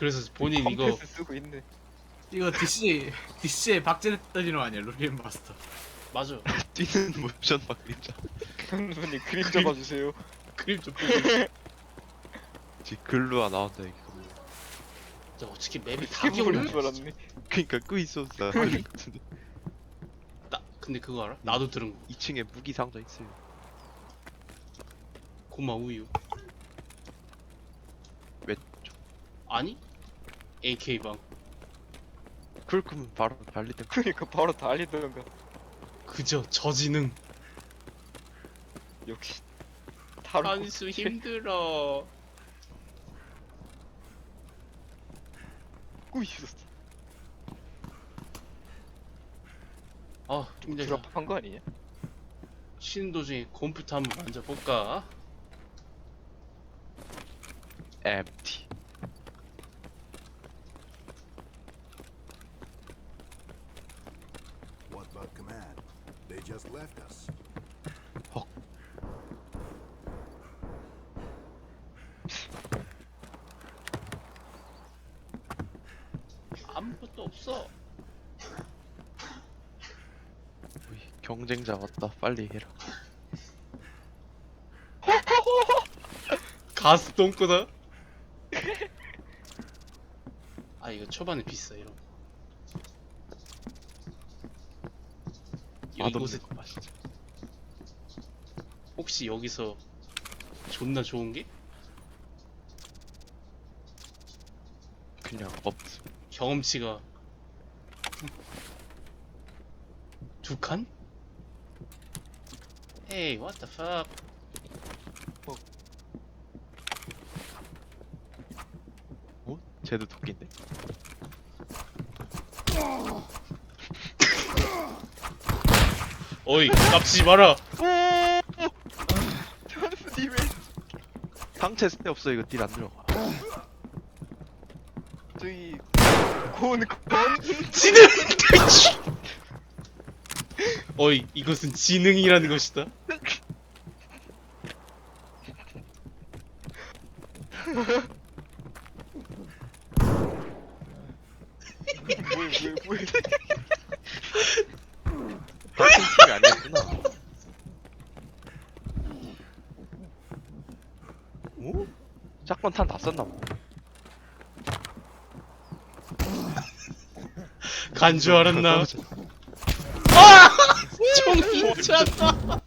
그래서 본인 이거 쓰고 있네. 이거 DC DC의 박제했더니로 아니야 루리엔 마스터. 맞아. 뛰는 모션 막 그림자. 현수님 그림 잡아주세요. 그림 좀 보고. 지금 글루가 나온다 이거. 야, 어떻게 맵이 다다 모를 기억나? 줄 알았네. 그니까 끄 있었어. 나 근데 그거 알아? 나도 들은 거. 2층에 무기 상자 있어요. 고마 우유. 왼쪽. 아니? AK 방. 그럴 거면 바로 달리든. 그러니까 바로 달리던가. 그저 저지능. 역시 다른 한수 힘들어. 꾸 있었어. 아 힘들다. 드랍한 거 아니냐? 쉬는 도중에 컴퓨터 한번 만져볼까? empty. Just left us. 아무것도 없어. 우리 경쟁자 왔다. 빨리 해라. 가스 똥꼬다. 아 이거 초반에 비싸 이런 거. 이곳에 맛없는 거 맛있죠. 혹시 여기서 존나 좋은 게 그냥 없어. 경험치가 두 칸? 에이 what the fuck 어? 쟤도 도끼인데. 어이 깝치지 마라? 상체 스테 없어 이거 딜 안 들어가. 저기 곤 곤. 지능 어이 이것은 지능이라는 것이다 뭐야 뭐야 뭐야. 팀이 아니었구나. 오? 짝건 탄 다 썼나 봐. 간 줄 알았나 떨어져. 총못 찼다